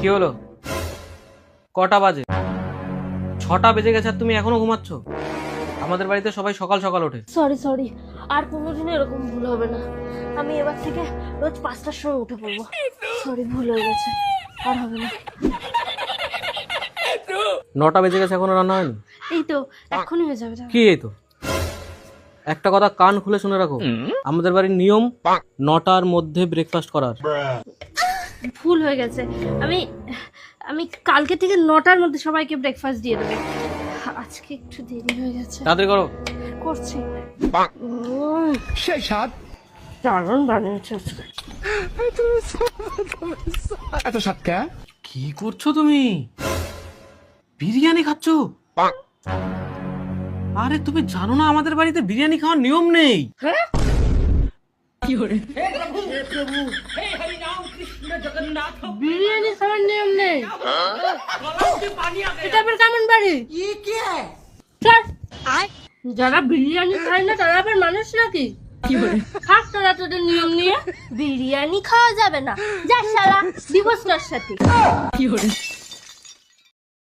কি হলো? কটা বাজে? ছটা বেজে গেছে আর তুমি এখনও ঘুমাচ্ছ? আমাদের বাড়িতে সবাই সকাল সকাল ওঠে। সরি সরি আর কোনোদিনও এরকম ভুল হবে না। আমি এবার থেকে রোজ পাঁচটার সময় উঠে পড়ব। সরি ভুল হয়ে গেছে। আর হবে না। নটা বেজে গেছে এখনও রান্না হয়নি? এই তো এখনই হয়ে যাবে যাবে। কি এই তো? একটা কথা কান খুলে শুনে রাখো। আমাদের বাড়ির নিয়ম নটার মধ্যে ব্রেকফাস্ট করার। ভুল হয়ে গেছে। আমি আমি কালকে থেকে নটার মধ্যে সবাইকে ব্রেকফাস্ট দিয়ে দেবো। আজকে একটু দেরি হয়ে গেছে। তাড়াতাড়ি করো। করছি। সেই স্বাদ। দারুণ বানিয়েছে আজকে। এত স্বাদ কে? কি করছ তুমি? বিরিয়ানি খাচ্ছ? আরে তুমি জানো না আমাদের বাড়িতে বিরিয়ানি খাওয়ার নিয়ম নেই? বিরিয়ানি খাওয়ার নিয়ম নেই। এটা আবার কেমন বাড়ি? যারা বিরিয়ানি খায় না তারা আবার মানুষ নাকি? খাস তারা তোদের নিয়ম নিয়ে। বিরিয়ানি খাওয়া যাবে না। যা সারা দিবস তার সাথে।